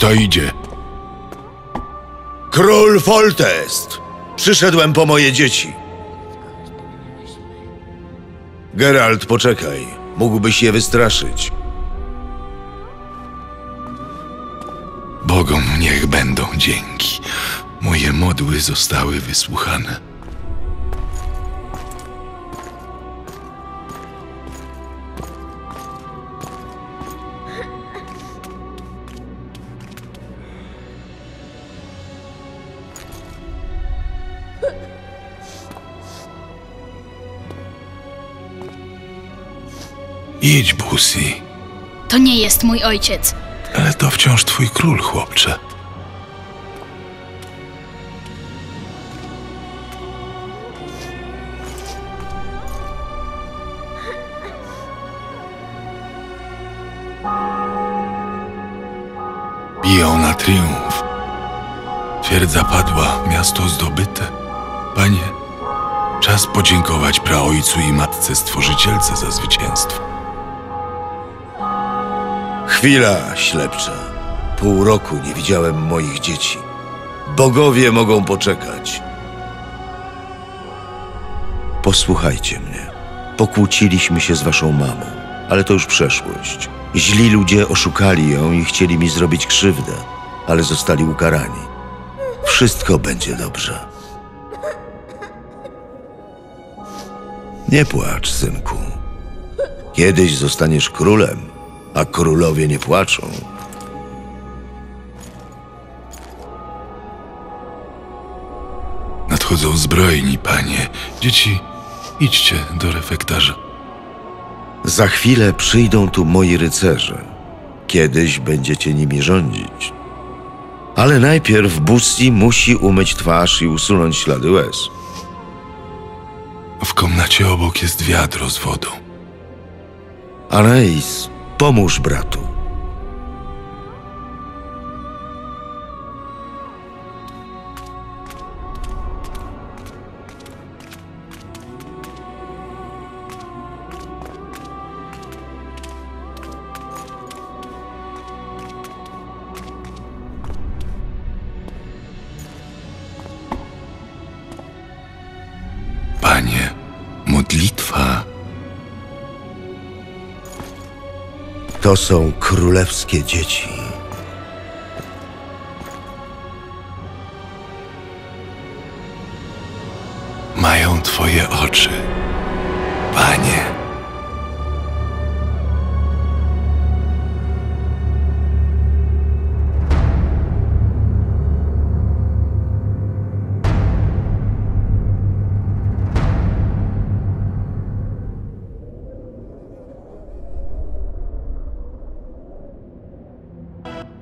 Kto idzie? Król Foltest! Przyszedłem po moje dzieci. Geralt, poczekaj. Mógłbyś je wystraszyć. Bogom niech będą dzięki. Moje modły zostały wysłuchane. Idź, Busi, To nie jest mój ojciec. ale to wciąż twój król, chłopcze. Biją na triumf. Twierdza padła, miasto zdobyte. Panie, czas podziękować praojcu i matce stworzycielce za zwycięstwo. Chwila, ślepcza. Pół roku nie widziałem moich dzieci. Bogowie mogą poczekać. Posłuchajcie mnie. Pokłóciliśmy się z waszą mamą, ale to już przeszłość. Źli ludzie oszukali ją i chcieli mi zrobić krzywdę, ale zostali ukarani. Wszystko będzie dobrze. Nie płacz, synku. Kiedyś zostaniesz królem, a królowie nie płaczą. Nadchodzą zbrojni, panie. Dzieci, idźcie do refektarza. Za chwilę przyjdą tu moi rycerze. Kiedyś będziecie nimi rządzić. Ale najpierw Bussi musi umyć twarz i usunąć ślady łez. W komnacie obok jest wiadro z wodą. Anais, pomóż bratu. Panie, To są królewskie dzieci. mają Twoje oczy. you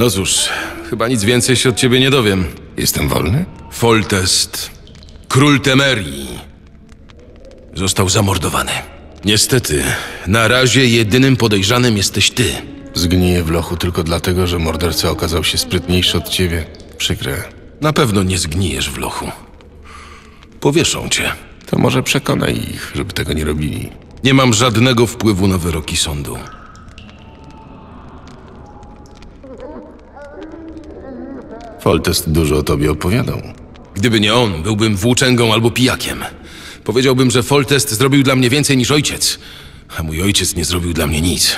No cóż, chyba nic więcej się od ciebie nie dowiem. Jestem wolny? Foltest, król Temerii, został zamordowany. Niestety, na razie jedynym podejrzanym jesteś ty. Zgniję w lochu tylko dlatego, że morderca okazał się sprytniejszy od ciebie. Przykre. Na pewno nie zgnijesz w lochu. Powieszą cię. To może przekonaj ich, żeby tego nie robili. Nie mam żadnego wpływu na wyroki sądu. Foltest dużo o tobie opowiadał. Gdyby nie on, byłbym włóczęgą albo pijakiem. Powiedziałbym, że Foltest zrobił dla mnie więcej niż ojciec, a mój ojciec nie zrobił dla mnie nic.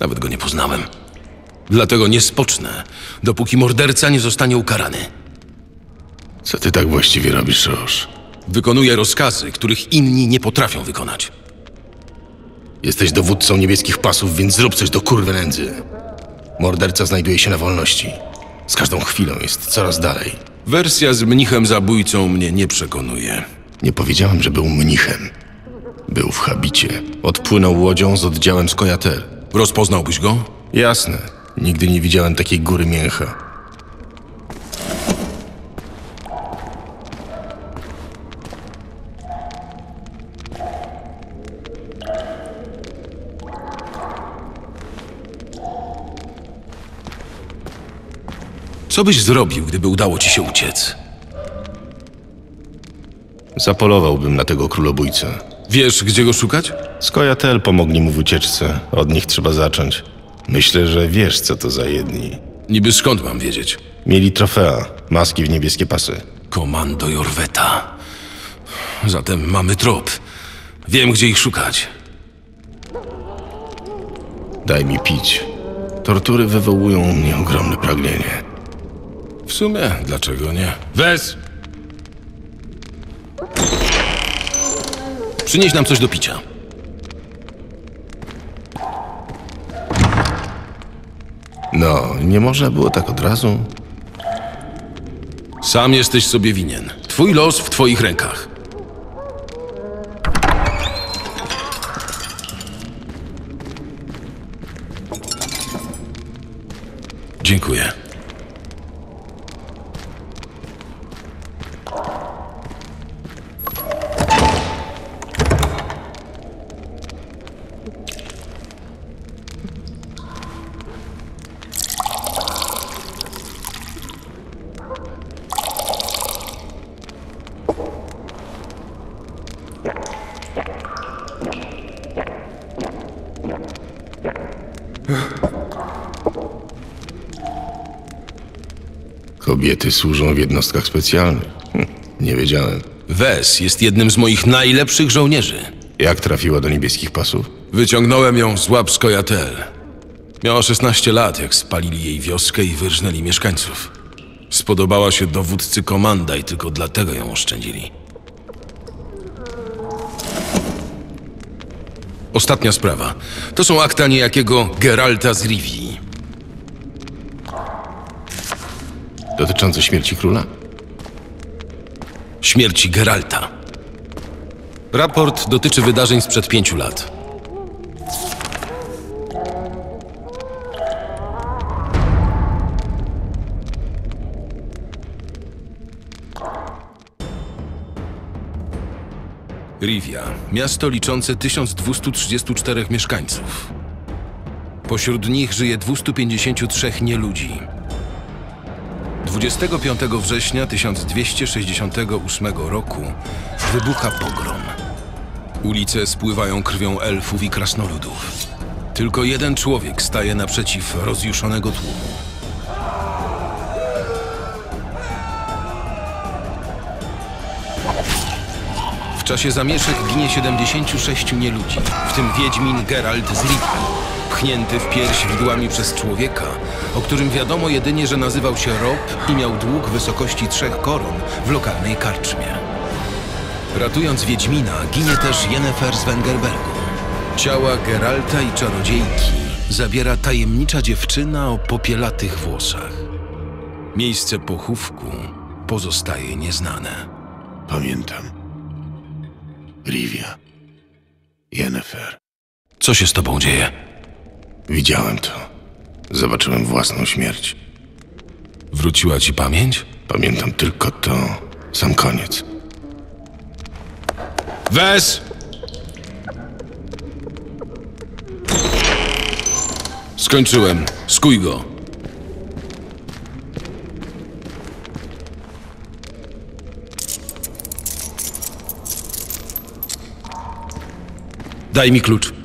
Nawet go nie poznałem. Dlatego nie spocznę, dopóki morderca nie zostanie ukarany. Co ty tak właściwie robisz, Roż? Wykonuję rozkazy, których inni nie potrafią wykonać. Jesteś dowódcą niebieskich pasów, więc zrób coś do kurwy nędzy. Morderca znajduje się na wolności. Z każdą chwilą jest coraz dalej. Wersja z mnichem zabójcą mnie nie przekonuje. Nie powiedziałem, że był mnichem. Był w habicie. Odpłynął łodzią z oddziałem z Kojatel. Rozpoznałbyś go? Jasne. Nigdy nie widziałem takiej góry mięcha. Co byś zrobił, gdyby udało ci się uciec? Zapolowałbym na tego królobójcę. Wiesz, gdzie go szukać? Skojatel pomogli mu w ucieczce. Od nich trzeba zacząć. Myślę, że wiesz, co to za jedni. Niby skąd mam wiedzieć? Mieli trofea, maski w niebieskie pasy. Komando Jorweta. Zatem mamy trop. Wiem, gdzie ich szukać. Daj mi pić. Tortury wywołują u mnie ogromne pragnienie. W sumie, dlaczego nie? Wes! Przynieś nam coś do picia. No, nie można było tak od razu? Sam jesteś sobie winien. Twój los w twoich rękach. Dziękuję. Kobiety służą w jednostkach specjalnych. Hm, nie wiedziałem. Wes jest jednym z moich najlepszych żołnierzy. Jak trafiła do niebieskich pasów? Wyciągnąłem ją z łap Skojatel. Miała 16 lat, jak spalili jej wioskę i wyrżnęli mieszkańców. Spodobała się dowódcy komanda i tylko dlatego ją oszczędzili. Ostatnia sprawa. To są akta niejakiego Geralta z Rivii. Dotyczące śmierci króla? Śmierci Geralta. Raport dotyczy wydarzeń sprzed pięciu lat. Rivia, miasto liczące 1234 mieszkańców. Pośród nich żyje 253 nieludzi. 25 września 1268 roku wybucha pogrom. Ulice spływają krwią elfów i krasnoludów. Tylko jeden człowiek staje naprzeciw rozjuszonego tłumu. W czasie zamieszek ginie 76 nieludzi, w tym Wiedźmin Geralt z Rivii, pchnięty w pierś widłami przez człowieka, o którym wiadomo jedynie, że nazywał się Rob i miał dług wysokości trzech koron w lokalnej karczmie. Ratując Wiedźmina, ginie też Yennefer z Wengerbergu. Ciała Geralta i czarodziejki zabiera tajemnicza dziewczyna o popielatych włosach. Miejsce pochówku pozostaje nieznane. Pamiętam. Rivia. Yennefer. Co się z tobą dzieje? Widziałem to. Zobaczyłem własną śmierć. Wróciła ci pamięć? Pamiętam tylko to. Sam koniec. Wes! Skończyłem. Skuj go. Daj mi klucz.